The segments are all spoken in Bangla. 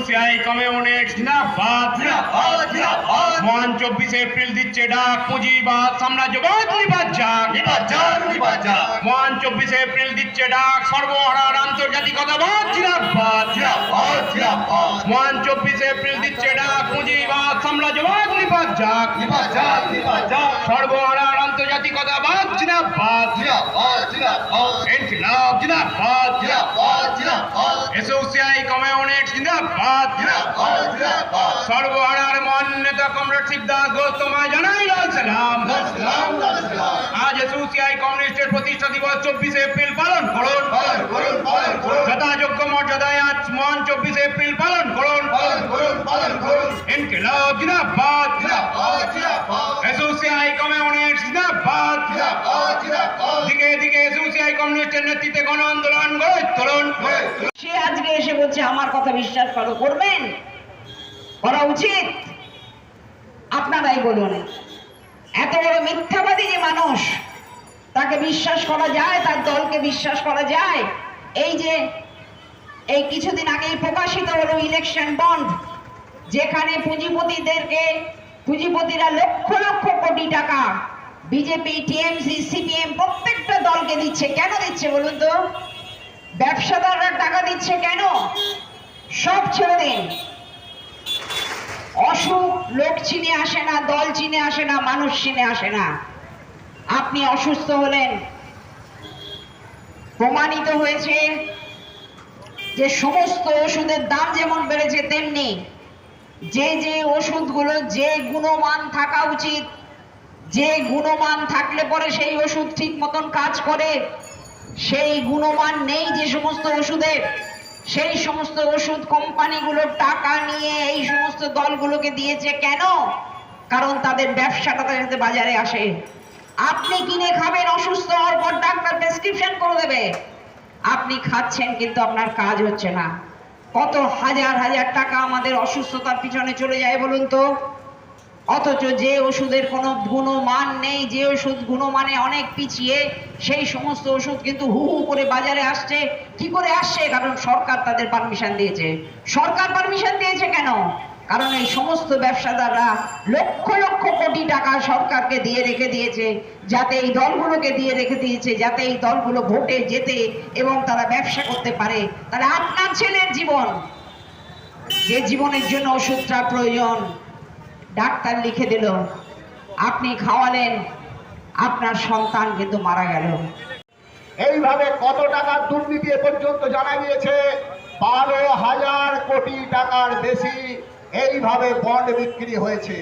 এসোসিয়াই কমিউনিস্ট মহান চব্বিশে এপ্রিল দিচ্ছে ডাক। পুঁজিবাদ সাম্রাজ্যবাদ নিবাদ যাক। মহান চব্বিশে এপ্রিল দিচ্ছে ডাক। সর্বহারার আন্তর্জাতিকতাবাদ জিন্দাবাদ মহান চব্বিশে এপ্রিল দিচ্ছে ডাক। পুঁজিবাদ সাম্রাজ্যবাদ নিবাদ যাক। সর্বহারার আন্তর্জাতিকতাবাদ জিন্দাবাদ। ইনকিলাব জিন্দাবাদ। এসোসিয়াই কমিউনিস্ট জিন্দাবাদ সর্বহারার মহান নেতা কমরেড শিবদাস ঘোষ তোমায় জানাই লাল সালাম। প্রতিষ্ঠা দিবস চব্বিশে এপ্রিল পালন করুন পালন করুন পালন করুন যথাযোগ্য মর্যাদায় আজ মহান চব্বিশে এপ্রিল পালন করুন পালন করুন পালন করুন ইনকিলাব জিন্দাবাদ। জিন্দাবাদ জিন্দাবাদ। এসোসিয়াই কমিউনিস্ট জিন্দাবাদ। জিন্দাবাদ জিন্দাবাদ। দিকে দিকে এসোসিয়াই কমিউনিস্টের নেতৃত্বে গণ আন্দোলন গড়ে তুলুন। সে আজকে এসে বলছে আমার কথা বিশ্বাস করো করবেন? করা উচিত? আপনারাই বলুন। এত বড় মিথ্যাবাদী যে মানুষ তাকে বিশ্বাস করা যায়, তার দলকে বিশ্বাস করা যায়। এই যে, এই কিছুদিন আগেই প্রকাশিত হলো ইলেকশন বন্ড যেখানে পুঁজিপতিদেরকে, পুঁজিপতিরা লক্ষ লক্ষ কোটি টাকা বিজেপি টিএমসি সিপিএম প্রত্যেকটা দলকে দিচ্ছে। কেন দিচ্ছে বলুন তো? ব্যবসাদাররা টাকা দিচ্ছে কেন? সব ছেড়ে দিন। অসুখ লোক চিনে আসে না, দল চিনে আসে না, মানুষ চিনে আসে না। আপনি অসুস্থ হলেন। প্রমাণিত হয়েছে যে সমস্ত ওষুধের দাম যেমন বেড়েছে, তেমনি যে যে ওষুধগুলো, যে গুণমান থাকা উচিত, যে গুণমান থাকলে পরে সেই ওষুধ ঠিক মতন কাজ করে, সেই গুণমান নেই যে সমস্ত ওষুধের। সেই সমস্ত ওষুধ কোম্পানিগুলো টাকা নিয়ে এই সমস্ত দলগুলোকে দিয়েছে কেন? কারণ তাদের ব্যবসাটা তাদের বাজারে আসে। আপনি কিনে খাবেন, অসুস্থ হওয়ার পর ডাক্তার প্রেসক্রিপশন করে দেবে। আপনি খাচ্ছেন কিন্তু আপনার কাজ হচ্ছে না। কত হাজার হাজার টাকা আমাদের অসুস্থতার পিছনে চলে যায় বলুন তো? অথচ যে ওষুধের কোনো গুণমান নেই, যে ওষুধ গুণমানে অনেক পিছিয়ে, সেই সমস্ত ওষুধ কিন্তু হু হু করে বাজারে আসছে। কি করে আসছে? কারণ সরকার তাদের পারমিশন দিয়েছে। সরকার পারমিশন দিয়েছে কেন? কারণ এই সমস্ত ব্যবসাদাররা লক্ষ লক্ষ কোটি টাকা সরকারকে দিয়ে রেখে দিয়েছে, যাতে এই দলগুলোকে দিয়ে রেখে দিয়েছে, যাতে এই দলগুলো ভোটে যেতে এবং তারা ব্যবসা করতে পারে। তাহলে আপনার ছেলের জীবন, যে জীবনের জন্য ওষুধটা প্রয়োজন, ডাক্তার লিখে দিল, আপনি খাওয়ালেন, আপনার সন্তান কিন্তু মারা গেল। এইভাবে কত টাকার দুর্নীতি এ পর্যন্ত জানা গিয়েছে? বারো হাজার কোটি টাকার বেশি। এইভাবে বন্ড বিক্রি হয়েছে।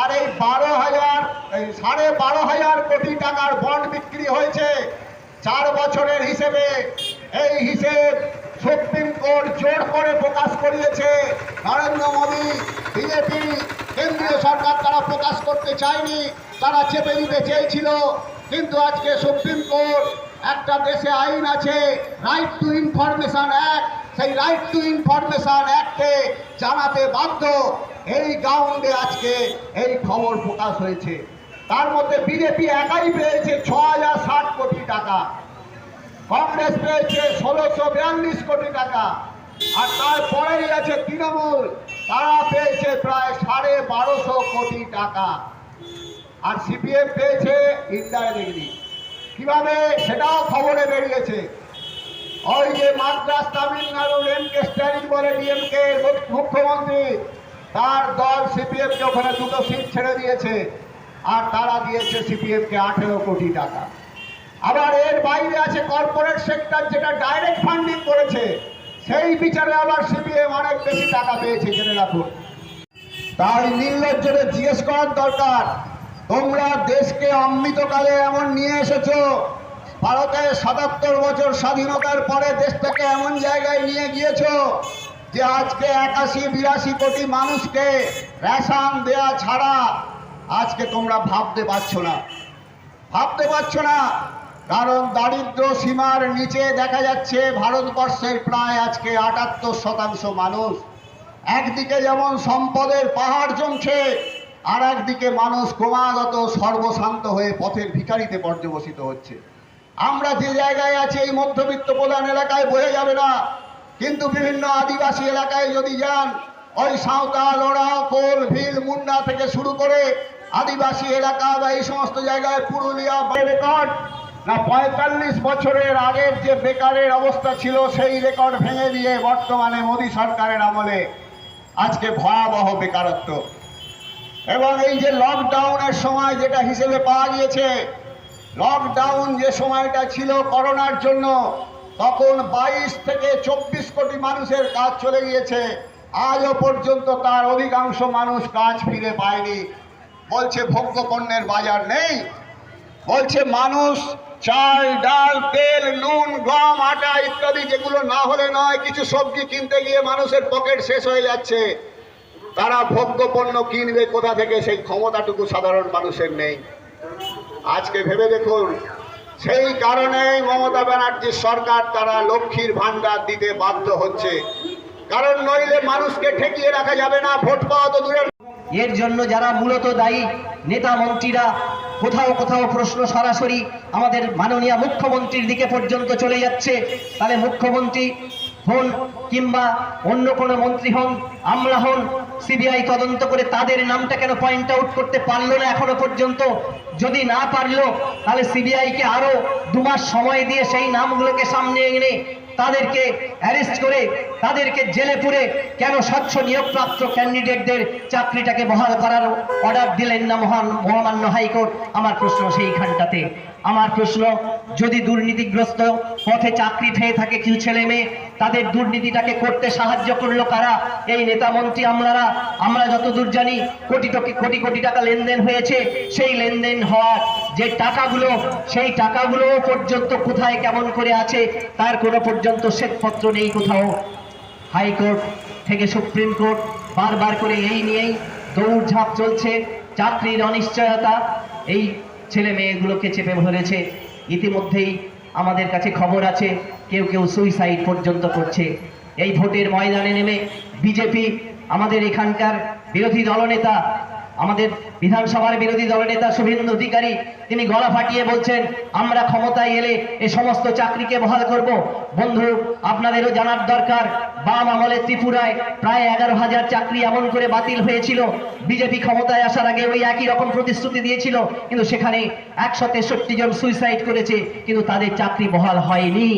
আর এই বারো হাজার, এই সাড়ে বারো হাজার কোটি টাকার বন্ড বিক্রি হয়েছে। চার বছরের হিসেবে এই হিসেব সুপ্রিম কোর্ট জোর করে প্রকাশ করিয়েছে। নরেন্দ্র মোদী, বিজেপি, কেন্দ্রীয় সরকার তারা প্রকাশ করতে চায়নি, তারা চেপে দিতে চেয়েছিল। কিন্তু আজকে সুপ্রিম কোর্ট একটা দেশে আইন আছে রাইট টু ইনফরমেশন অ্যাক্ট সেই রাইট টু ইনফরমেশন অ্যাক্টে জানাতে বাধ্য। এই গ্রাউন্ডে আজকে এই খবর প্রকাশ হয়েছে। তার মধ্যে বিজেপি একাই পেয়েছে ছ হাজার ষাট কোটি টাকা। কংগ্রেস পেয়েছে ষোলোশো বিয়াল্লিশ কোটি টাকা। আর তারপরেই আছে তৃণমূল। তারা পেয়েছে প্রায় সাড়ে বারোশো কোটি টাকা। আর সিপিএম পেয়েছে ইনডাইরেক্টলি কীভাবে? সেটাও খবরে বেরিয়েছে। ওই যে মাদ্রাস তামিলনাড়ুর এম কে স্ট্যালিন বলে ডিএমকে মুখ্যমন্ত্রী, তার দল সিপিএম কে ওখানে দুটো সিট ছেড়ে দিয়েছে, আর তারা দিয়েছে সিপিএম কে আঠেরো কোটি টাকা। আবার এর বাইরে আছে কর্পোরেট সেক্টর যেটা ডাইরেক্ট ফান্ডিং করেছে, সেই বিচারে আবার সিপিএম অনেক বেশি টাকা পেয়েছে, জেনে রাখুন। তাই নির্লজ্জদের জিজ্ঞেস করার দরকার, তোমরা দেশকে অমৃতকালে এমন নিয়ে এসেছ ভারতের সাতাত্তর বছর স্বাধীনতার পরে দেশটাকে এমন জায়গায় নিয়ে গিয়েছ যে আজকে একাশি, বিরাশি কোটি মানুষকে রেশন দেয়া ছাড়া আজকে তোমরা ভাবতে পারছ না। ভাবতে পারছ না, কারণ দারিদ্র সীমার নিচে দেখা যাচ্ছে ভারতবর্ষের প্রায় আজকে আটাত্তর শতাংশ মানুষ। একদিকে যেমন সম্পদের পাহাড় জমছে আর একদিকে মানুষ ক্রমাগত সর্বশান্ত হয়ে পথের ভিখারিতে পর্যবসিত হচ্ছে। আমরা যে জায়গায় আছি, এই মধ্যবিত্ত প্রধান এলাকায় বোঝা যাবে না। কিন্তু বিভিন্ন আদিবাসী এলাকায় যদি যান, ওই সাঁওতাল ওরা কোল, ভিল মুন্ডা থেকে শুরু করে আদিবাসী এলাকা বা এই সমস্ত জায়গায় পুরুলিয়া রেকর্ড না পঁয়তাল্লিশ বছরের আগের যে বেকারের অবস্থা ছিল, সেই রেকর্ড ভেঙে দিয়ে বর্তমানে মোদী সরকারের আমলে আজকে ভয়াবহ বেকারত্ব। এবং এই যে লকডাউনের সময় যেটা হিসেবে পাওয়া গিয়েছে লকডাউন যে সময়টা ছিল করোনার জন্য, তখন বাইশ থেকে চব্বিশ কোটি মানুষের কাজ চলে গিয়েছে। আজও পর্যন্ত তার অধিকাংশ মানুষ কাজ ফিরে পায়নি। বলছে ভোগ্য পণ্যের বাজার নেই। বলছে, মানুষ চাল, ডাল, তেল, নুন, গম, আটা ইত্যাদি যেগুলো না হলে নয়, কিছু সবজি কিনতে গিয়ে মানুষের পকেট শেষ হয়ে যাচ্ছে। তারা ভোগ্য পণ্য কিনবে কোথা থেকে? সেই ক্ষমতাটুকু সাধারণ মানুষের নেই। আজকে ভেবে দেখুন, সেই কারণেই মমতা ব্যানার্জির সরকার তারা লক্ষ্মীর ভান্ডার দিতে বাধ্য হচ্ছে। কারণ নইলে মানুষকে ঠেকিয়ে রাখা যাবে না, ভোট পাওয়া তো দূরের এর জন্য যারা মূলত দায়ী, নেতা মন্ত্রীরা, কোথাও কোথাও প্রশ্ন সরাসরি আমাদের মাননীয় মুখ্যমন্ত্রীর দিকে পর্যন্ত চলে যাচ্ছে। তাহলে মুখ্যমন্ত্রী হন কিংবা অন্য কোনো মন্ত্রী হন, আমলা হন, সিবিআই তদন্ত করে তাদের নামটা কেন পয়েন্ট আউট করতে পারল না এখনও পর্যন্ত? যদি না পারল তাহলে সিবিআইকে আরও দু মাস সময় দিয়ে সেই নামগুলোকে সামনে এনে তাদেরকে অ্যারেস্ট করে, তাদেরকে জেলে পুরে কেন স্বচ্ছ নিয়োগপ্রাপ্ত ক্যান্ডিডেটদের চাকরিটাকে বহাল করার অর্ডার দিলেন না মহান, মহামান্য হাইকোর্ট? আমার প্রশ্ন সেইখানটাতে। আমার প্রশ্ন, যদি দুর্নীতিগ্রস্ত পথে চাকরি পেয়ে থাকে কিছু ছেলে মেয়ে, তাদের দুর্নীতিটাকে করতে সাহায্য করল কারা? এই নেতা মন্ত্রী আমলারা, আমরা যতদূর জানি কোটি কোটি কোটি টাকা লেনদেন হয়েছে। সেই লেনদেন হওয়ার যে টাকাগুলো, সেই টাকাগুলো পর্যন্ত কোথায় কেমন করে আছে, তার কোনো পর্যন্ত শ্বেতপত্র নেই কোথাও। হাইকোর্ট থেকে সুপ্রিম কোর্ট বারবার করে এই নিয়েই দৌড়ঝাঁপ চলছে চাকরির অনিশ্চয়তা। এই ছেলে মেয়েগুলোকে চেপে ধরেছে। ইতিমধ্যেই আমাদের কাছে খবর আছে, কেউ কেউ সুইসাইড পর্যন্ত করছে। এই ভোটের ময়দানে নেমে বিজেপি, আমাদের এখানকার বিরোধী দলনেতা আমাদের বিধানসভার বিরোধী দলনেতা শুভেন্দু অধিকারী, তিনি গলা ফাটিয়ে বলছেন, আমরা ক্ষমতায় এলে এ সমস্ত চাকরিকে বহাল করব। বন্ধু, আপনাদেরও জানার দরকার, বাম আমলে ত্রিপুরায় প্রায় এগারো হাজার চাকরি এমন করে বাতিল হয়েছিল। বিজেপি ক্ষমতায় আসার আগে ওই একই রকম প্রতিশ্রুতি দিয়েছিল, কিন্তু সেখানে একশো তেষট্টি জন সুইসাইড করেছে, কিন্তু তাদের চাকরি বহাল হয়নি।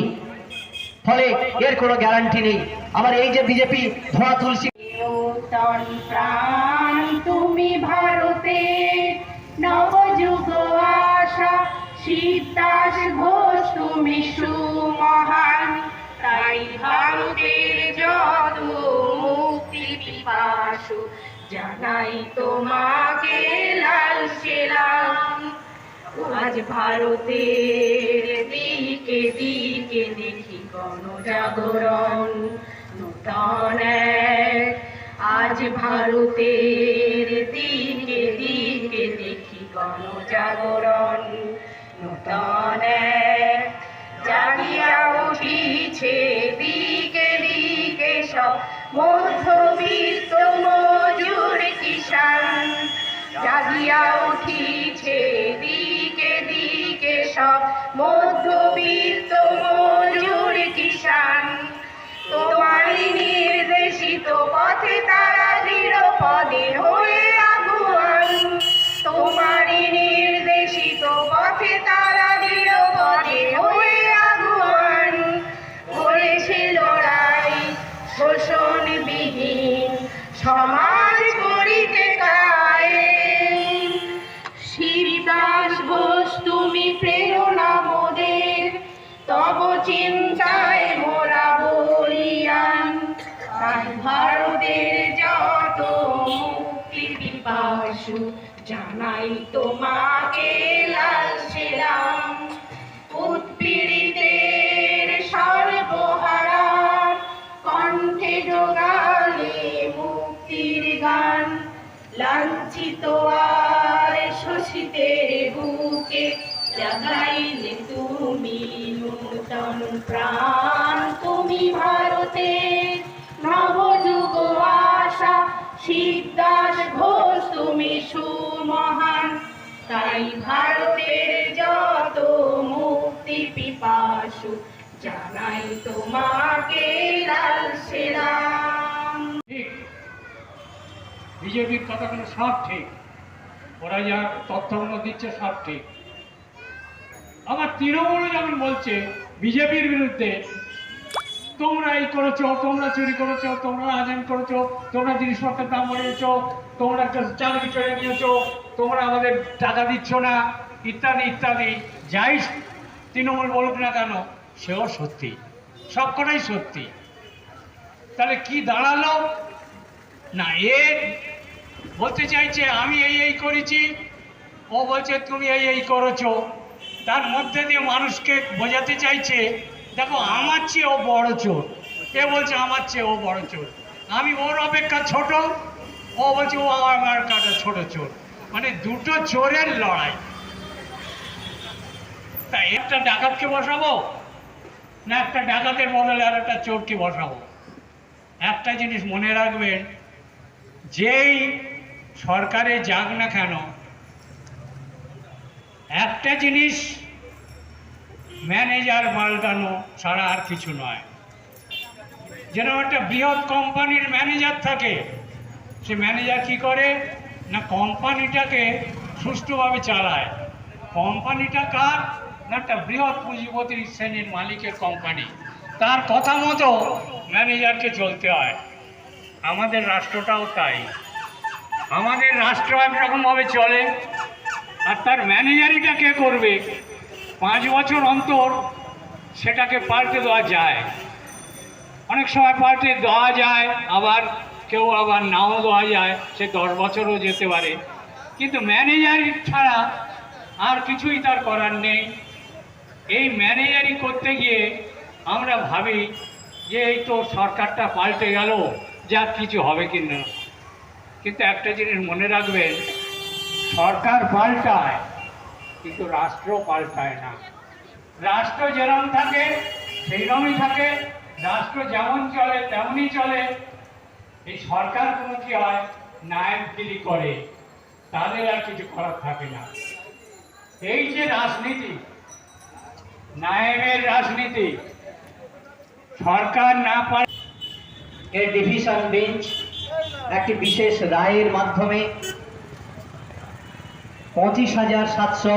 ফলে এর কোনো গ্যারান্টি নেই। আবার এই যে বিজেপি ধোঁয়া তুলসী তন প্রাণ, তুমি ভারতে নবযুগ আশা সীতাস ঘোষ, তুমি সুমহান। তাই ভারতের যত মুক্তি পিপাসু, জানাই তোমাকে লাল সেলাম আজ ভারতের দিকে দিকে দেখি গণজাগরণ, নূতন এক আজ ভারতের দিকে দিকে দেখি গণজাগরণ। নূতন জাগিয়া উঠিছে দিকে দিকে সব। মধ্যবিত্ত মজুর কিষান জাগিয়া উঠিছে দিকে দিকে সব। মধ্যবিত্ত পথে তারা দৃঢ় পদে আর শোষিতের বুকে জাগাইলে তুমি নূতন প্রাণ। তুমি ভারতের নবযুগ আশা শিবদাস ঘোষ, তুমি সুমহান। তাই ভারতের যত মুক্তি পিপাসু, জানাই তোমাকে লাল ঠিক বিজেপির কথাগুলো সব ঠিক। ওরা যা তথ্যগুলো দিচ্ছে সব ঠিক। আবার তৃণমূলও যেমন বলছে, বিজেপির বিরুদ্ধে, তোমরা এই করেছ, তোমরা চুরি করেছ, তোমরা আজান করেছ, তোমরা জিনিসপত্রের দাম বাড়িয়েছো, তোমরা চাকরি চলে নিয়েছো, তোমরা আমাদের টাকা দিচ্ছ না, ইত্যাদি ইত্যাদি। যাই তৃণমূল বলুক না কেন, সেও সত্যি। সবকটাই সত্যি। তাহলে কি দাঁড়াল? না, এ বলতে চাইছে, আমি এই এই করেছি। ও বলছে, তুমি এই এই করেছ। তার মধ্যে দিয়ে মানুষকে বোঝাতে চাইছে, দেখো, আমার চেয়ে ও বড় চোর। এ বলছে, আমার চেয়ে ও বড় চোর। আমি ওর অপেক্ষা ছোট, ও বলছে, ও আমার কাটা ছোট চোর। মানে দুটো চোরের লড়াই। তা একটা ডাকাতকে বসাবো, না একটা ডাকাতের বদলে আর একটা চোরকে বসাবো? একটা জিনিস মনে রাখবেন, যেই সরকারে যাক না কেন, একটা জিনিস ম্যানেজার পাল্টানো ছাড়া আর কিছু নয়। যেরকম একটা বৃহৎ কোম্পানির ম্যানেজার থাকে, সে ম্যানেজার কি করে? না কোম্পানিটাকে সুষ্ঠুভাবে চালায়। কোম্পানিটা কার? না একটা বৃহৎ পুঁজিপতির শ্রেণির মালিকের কোম্পানি। তার কথা মতো ম্যানেজারকে চলতে হয়। আমাদের রাষ্ট্রটাও তাই। আমাদের রাষ্ট্র একরকমভাবে চলে, আর তার ম্যানেজারিটা কে করবে? পাঁচ বছর অন্তর সেটাকে পাল্টে দেওয়া যায়। অনেক সময় পাল্টে দেওয়া যায়, আবার কেউ আবার নাও দেওয়া যায়, সে দশ বছরও যেতে পারে। কিন্তু ম্যানেজারি ছাড়া আর কিছুই তার করার নেই। এই ম্যানেজারি করতে গিয়ে আমরা ভাবি যে এই তো সরকারটা পাল্টে গেল যা কিছু হবে কি না কিন্তু একটা জিনিস মনে রাখবেন, সরকার পাল্টায়, কিন্তু রাষ্ট্র পাল্টায় না। রাষ্ট্র যেরকম থাকে সেইরকমই থাকে। রাষ্ট্র যেমন চলে, তেমনই চলে। এই সরকার কোনো কি হয়? নায়কগিরি করে। তাদের আর কিছু করার থাকে না। এই যে রাজনীতি নায়েবের রাজনীতি, সরকার না পারে এ ডিভিশন বেঞ্চ একটি বিশেষ রায়ের মাধ্যমে পঁচিশ হাজার সাতশো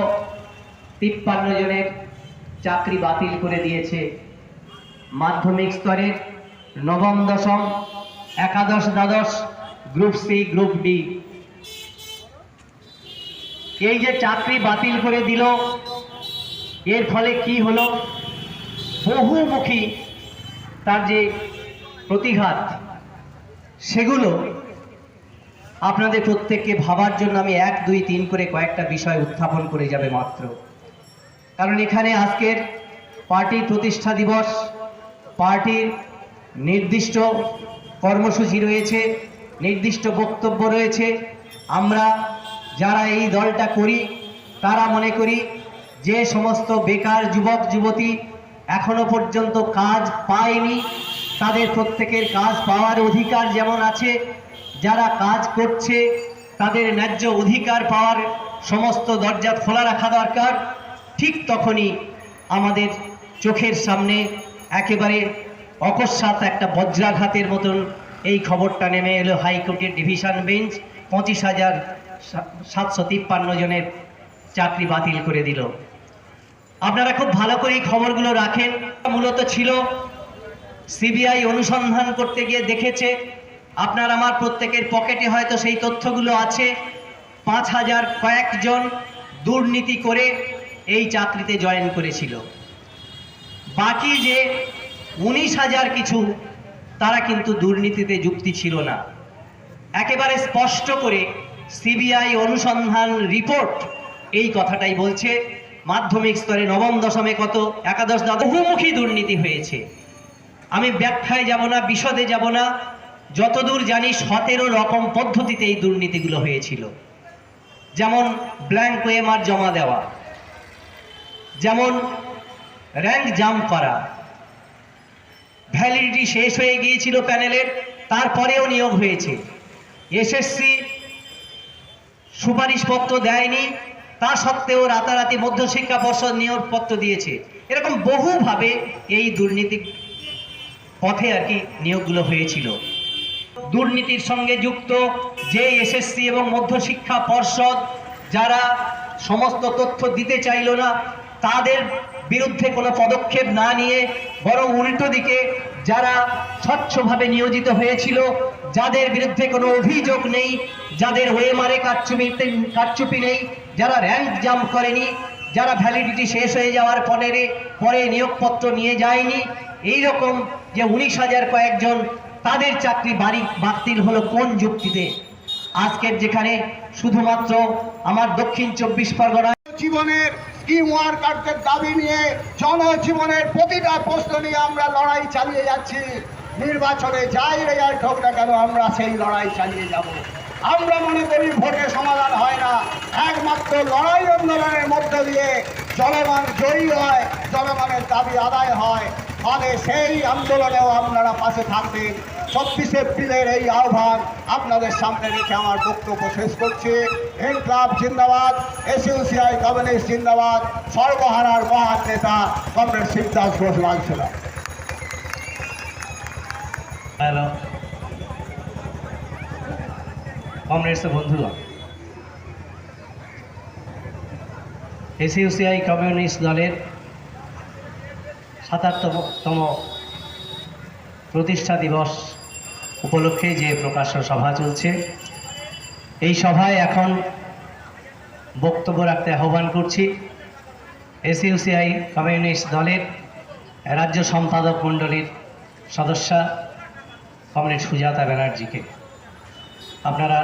তিপ্পান্ন জনের চাকরি বাতিল করে দিয়েছে। মাধ্যমিক স্তরের নবম, দশম, একাদশ, দ্বাদশ, গ্রুপ সি, গ্রুপ ডি। এই যে চাকরি বাতিল করে দিল, এর ফলে কি হলো? বহুমুখী তার যে প্রতিঘাত, সেগুলো আপনাদের প্রত্যেককে ভাবার জন্য আমি এক, দুই, তিন করে কয়েকটা বিষয় উত্থাপন করে যাবে মাত্র। কারণ এখানে আজকের পার্টির প্রতিষ্ঠা দিবস, পার্টির নির্দিষ্ট কর্মসূচি রয়েছে, নির্দিষ্ট বক্তব্য রয়েছে। আমরা যারা এই দলটা করি, তারা মনে করি যে সমস্ত বেকার যুবক, যুবতী এখনও পর্যন্ত কাজ পায়নি, তাদের প্রত্যেকের কাজ পাওয়ার অধিকার যেমন আছে যারা কাজ করছে, তাদের ন্যায্য অধিকার পাওয়ার সমস্ত দরজা খোলা রাখা দরকার। ঠিক তখনই আমাদের চোখের সামনে একেবারে অকস্মাৎ একটা বজ্রাঘাতের মতন এই খবরটা নেমে এলো হাইকোর্টের ডিভিশন বেঞ্চ। পঁচিশ হাজার সাতশো তিপ্পান্ন জনের চাকরি বাতিল করে দিল। আপনারা খুব ভালো করে এই খবরগুলো রাখেন। মূলত ছিল সিবিআই অনুসন্ধান করতে গিয়ে দেখেছে আপনার আমার প্রত্যেকের পকেটে হয়তো সেই তথ্যগুলো আছে। পাঁচ হাজার কয়েকজন দুর্নীতি করে এই চাকরিতে জয়েন করেছিল। বাকি যে উনিশ হাজার কিছু, তারা কিন্তু দুর্নীতিতে যুক্তি ছিল না। একেবারে স্পষ্ট করে সিবিআই অনুসন্ধান রিপোর্ট এই কথাটাই বলছে, মাধ্যমিক স্তরে নবম দশমে কত, একাদশ বহুমুখী দুর্নীতি হয়েছে। আমি ব্যাখ্যায় যাব না, বিশদে যাব না যতদূর জানি সতেরো রকম পদ্ধতিতে এই দুর্নীতিগুলো হয়েছিল। যেমন ব্ল্যাঙ্ক ওয়েমার জমা দেওয়া। যেমন র্যাঙ্ক জাম্প করা। ভ্যালিডিটি শেষ হয়ে গিয়েছিল প্যানেলের তারপরেও নিয়োগ হয়েছে। এসএসসি সুপারিশপত্র দেয়নি, তা সত্ত্বেও রাতারাতি মধ্যশিক্ষা পর্ষদ নিয়োগপত্র দিয়েছে। এরকম বহুভাবে এই দুর্নীতি পথে আর কি নিয়োগগুলো হয়েছিল। দুর্নীতির সঙ্গে যুক্ত যে এসএসসি এবং মধ্যশিক্ষা পর্ষদ যারা সমস্ত তথ্য দিতে চাইল না, তাদের বিরুদ্ধে কোনো পদক্ষেপ না নিয়ে বরং উল্টো দিকে যারা স্বচ্ছভাবে নিয়োজিত হয়েছিল, যাদের বিরুদ্ধে কোনো অভিযোগ নেই, যাদের ওয়েমারে কারচুপিতে কারচুপি নেই, যারা র্যাঙ্ক জাম্প করেনি, যারা ভ্যালিডিটি শেষ হয়ে যাওয়ার পরে পরে নিয়োগপত্র নিয়ে যায়নি এই রকম যে উনিশ হাজার কয়েকজন তাদের চাকরি বাড়ি বাতিল হলো কোন যুক্তিতে? আজকের যেখানে শুধুমাত্র আমার দক্ষিণ চব্বিশ পরগনা জীবনের স্কিম ওয়ার্কারদের দাবি নিয়ে জনজীবনের প্রতিটা প্রশ্ন নিয়ে আমরা লড়াই চালিয়ে যাচ্ছি। নির্বাচনে যাই রেজাল্ট হোক না কেন, আমরা সেই লড়াই চালিয়ে যাব। আমরা মনে করি ভোটে সমাধান হয় না। একমাত্র লড়াই আন্দোলনের মধ্য দিয়ে জনগণ জয়ী হয়, জনগণের দাবি আদায় হয়। ফলে সেই আন্দোলনেও আপনারা পাশে থাকবেন। চব্বিশে এপ্রিলের এই আহ্বান আপনাদের সামনে রেখে আমার বক্তব্য শেষ করছি। ইনকলাব জিন্দাবাদ, এসইউসিআই কমিউনিস্ট জিন্দাবাদ, সর্বহারার মহান নেতা কমরেড শিবদাস ঘোষ লালসেলা হ্যালো। কংগ্রেস বন্ধুগণ এসইউসিআই কমিউনিস্ট দলের সাতাত্তরতম প্রতিষ্ঠা দিবস উপলক্ষে যে প্রকাশ্য সভা চলছে, এই সভায় এখন বক্তব্য রাখতে আহ্বান করছি এসইউসিআই কমিউনিস্ট দলের রাজ্য সম্পাদক মণ্ডলীর সদস্যা কমরেড সুজাতা ব্যানার্জিকে। আপনারা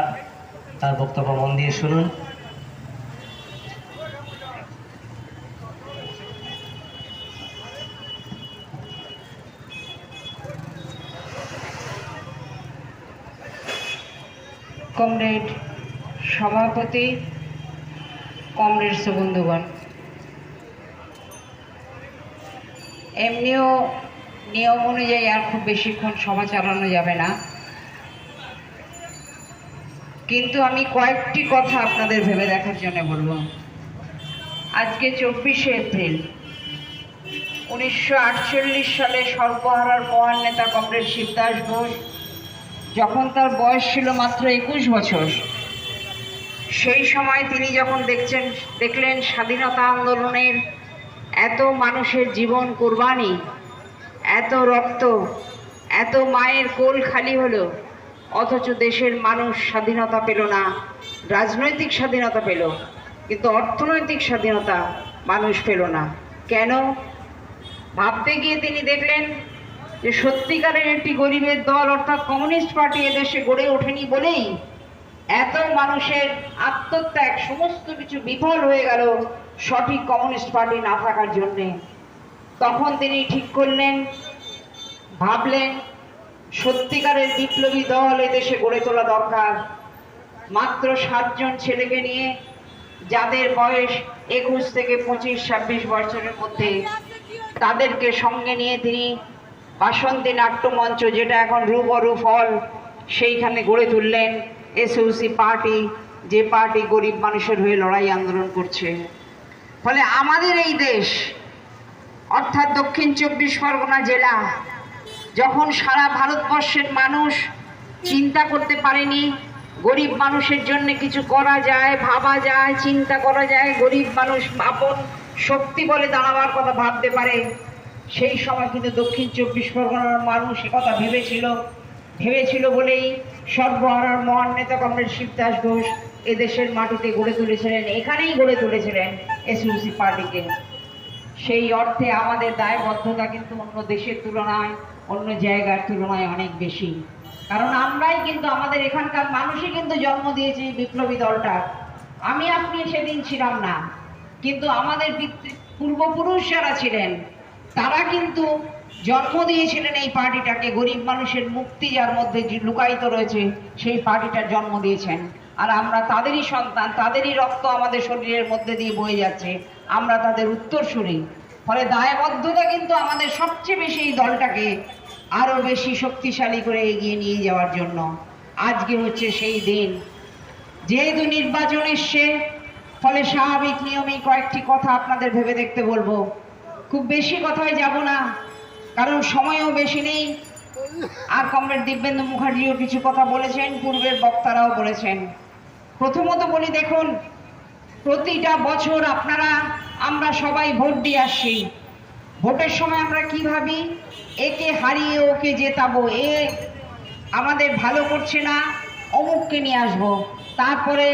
তার বক্তব্য মন দিয়ে শুনুন। কমরেড সভাপতি, কমরেড বন্ধুগণ এমনিও নিয়ম অনুযায়ী আর খুব বেশিক্ষণ সভা চালানো যাবে না। কিন্তু আমি কয়েকটি কথা আপনাদের ভেবে দেখার জন্য বলব। আজকে চব্বিশে এপ্রিল, উনিশশো আটচল্লিশ সালে সর্বহারার মহান নেতা কমরেড শিবদাস ঘোষ যখন তার বয়স ছিল মাত্র একুশ বছর, সেই সময় তিনি যখন দেখছেন, দেখলেন স্বাধীনতা আন্দোলনের এত মানুষের জীবন কোরবানি, এত রক্ত, এত মায়ের কোল খালি হলো, অথচ দেশের মানুষ স্বাধীনতা পেল না, রাজনৈতিক স্বাধীনতা পেল, কিন্তু অর্থনৈতিক স্বাধীনতা মানুষ পেল না। কেন? ভাবতে গিয়ে তিনি দেখলেন যে সত্যিকারের একটি গরিবের দল অর্থাৎ কমিউনিস্ট পার্টি এদেশে গড়ে ওঠেনি বলেই এত মানুষের আত্মত্যাগ, সমস্ত কিছু বিফল হয়ে গেল সঠিক কমিউনিস্ট পার্টি না থাকার জন্যে। তখন তিনি ঠিক করলেন, ভাবলেন সত্যিকারের বিপ্লবী দল এদেশে গড়ে তোলা দরকার। মাত্র সাতজন ছেলেকে নিয়ে, যাদের বয়স একুশ থেকে পঁচিশ, ছাব্বিশ বছরের মধ্যে, তাদেরকে সঙ্গে নিয়ে তিনি বাসন্তী নাট্যমঞ্চ যেটা এখন রূপ অরূপ হল, সেইখানে গড়ে তুললেন এসইউসি পার্টি, যে পার্টি গরিব মানুষের হয়ে লড়াই আন্দোলন করছে। ফলে আমাদের এই দেশ, অর্থাৎ দক্ষিণ চব্বিশ পরগনা জেলা, যখন সারা ভারতবর্ষের মানুষ চিন্তা করতে পারেনি, গরিব মানুষের জন্য কিছু করা যায়, ভাবা যায়, চিন্তা করা যায়, গরিব মানুষ আপন শক্তি বলে দাঁড়াবার কথা ভাবতে পারে সেই সময় কিন্তু দক্ষিণ চব্বিশ পরগনার মানুষ কথা ভেবেছিল ভেবেছিল বলেই সর্বহারার মহান নেতা কমরেড শিবদাস ঘোষ এদেশের মাটিতে গড়ে তুলেছিলেন, এখানেই গড়ে তুলেছিলেন এসইউসি পার্টিকে। সেই অর্থে আমাদের দায়বদ্ধতা কিন্তু অন্য দেশের তুলনায়, অন্য জায়গার তুলনায় অনেক বেশি। কারণ আমরাই কিন্তু আমাদের এখানকার মানুষই কিন্তু জন্ম দিয়েছি বিপ্লবী দলটা আমি আপনি সেদিন ছিলাম না, কিন্তু আমাদের পূর্বপুরুষ যারা ছিলেন তারা কিন্তু জন্ম দিয়েছিলেন এই পার্টিটাকে। গরিব মানুষের মুক্তি যার মধ্যে যে লুকায়িত রয়েছে, সেই পার্টিটার জন্ম দিয়েছেন। আর আমরা তাদেরই সন্তান, তাদেরই রক্ত আমাদের শরীরের মধ্যে দিয়ে বয়ে যাচ্ছে। আমরা তাদের উত্তরসূরি। ফলে দায়বদ্ধতা কিন্তু আমাদের সবচেয়ে বেশি এই দলটাকে আরও বেশি শক্তিশালী করে এগিয়ে নিয়ে যাওয়ার জন্য। আজকে হচ্ছে সেই দিন। যেহেতু নির্বাচন এসছে, ফলে স্বাভাবিক নিয়মেই কয়েকটি কথা আপনাদের ভেবে দেখতে বলব। খুব বেশি কথায় যাব না, কারণ সময়ও বেশি নেই। আর কমরেড দিব্যেন্দু মুখার্জিও কিছু কথা বলেছেন, পূর্বের বক্তারাও বলেছেন। প্রথমত বলি দেখুন, প্রতিটা বছর আপনারা, আমরা সবাই ভোট দিয়ে আসছি ভোটের সময় আমরা কি ভাবি? একে হারিয়ে ওকে জেতাবো, এ আমাদের ভালো করছে না, অমুককে নিয়ে আসব। তারপরে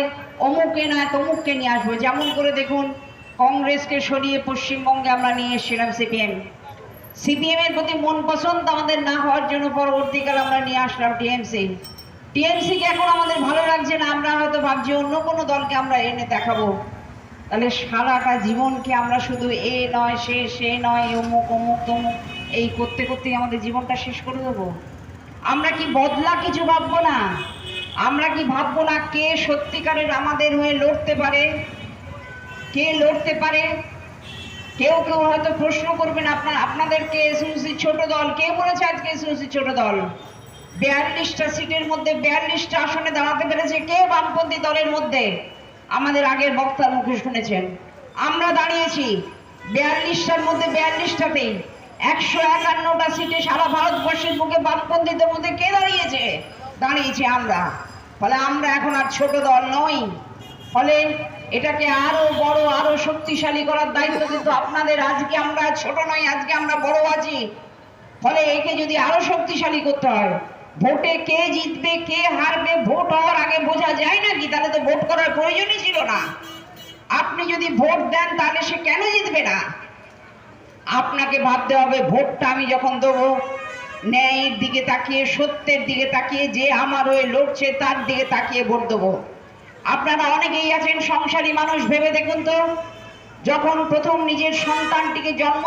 অমুককে না, তমুককে নিয়ে আসব। যেমন করে দেখুন কংগ্রেসকে সরিয়ে পশ্চিমবঙ্গে আমরা নিয়ে এসেছিলাম সিপিএম। সিপিএম এর প্রতি মন পছন্দ আমাদের না হওয়ার জন্য পরবর্তীকালে আমরা নিয়ে আসলাম টিএমসি। টিএমসি কে এখন আমাদের ভালো লাগছে না, আমরা হয়তো ভাবছি অন্য কোনো দলকে আমরা এনে দেখাবো। তাহলে সারাটা জীবনকে আমরা শুধু এ নয়, সে সে নয়, অমুক অমুক, তমুক, এই করতে করতেই আমাদের জীবনটা শেষ করে দেবো। আমরা কি বদলা কিছু ভাববো না? আমরা কি ভাববো না কে সত্যিকারের আমাদের হয়ে লড়তে পারে? কে লড়তে পারে? কেউ কেউ হয়তো প্রশ্ন করবেন আপনার আপনাদেরকে এসইউসি ছোট দল? কে বলেছে আজকে এসইউসি ছোট দল? বিয়াল্লিশটা সিটের মধ্যে বিয়াল্লিশটা আসনে দাঁড়াতে পেরেছে কে বামপন্থী দলের মধ্যে? আমাদের আগের বক্তার মুখে শুনেছেন। আমরা দাঁড়িয়েছি বিয়াল্লিশটার মধ্যে বিয়াল্লিশটাতেই। একশো একান্নটা সিটে সারা ভারতবর্ষের মুখে বামপন্থীদের মধ্যে কে দাঁড়িয়েছে? দাঁড়িয়েছি আমরা। ফলে আমরা এখন আর ছোট দল নই। ফলে এটাকে আরও বড়, আরও শক্তিশালী করার দায়িত্ব কিন্তু আপনাদের। আজকে আমরা ছোট নই, আজকে আমরা বড় আছি। ফলে একে যদি আরও শক্তিশালী করতে হয়, ভোটে কে জিতবে, কে হারবে, ভোট হওয়ার আগে বোঝা যায় নাকি তাহলে তো ভোট করার প্রয়োজনই ছিল না। আপনি যদি ভোট দেন, তাহলে সে কেন জিতবে না? আপনাকে ভাবতে হবে, ভোটটা আমি যখন দেবো, ন্যায়ের দিকে তাকিয়ে, সত্যের দিকে তাকিয়ে, যে আমার হয়ে লড়ছে, তার দিকে তাকিয়ে ভোট দেবো। আপনারা অনেকেই আছেন সংসারী মানুষ ভেবে দেখুন তো যখন প্রথম নিজের সন্তানটিকে জন্ম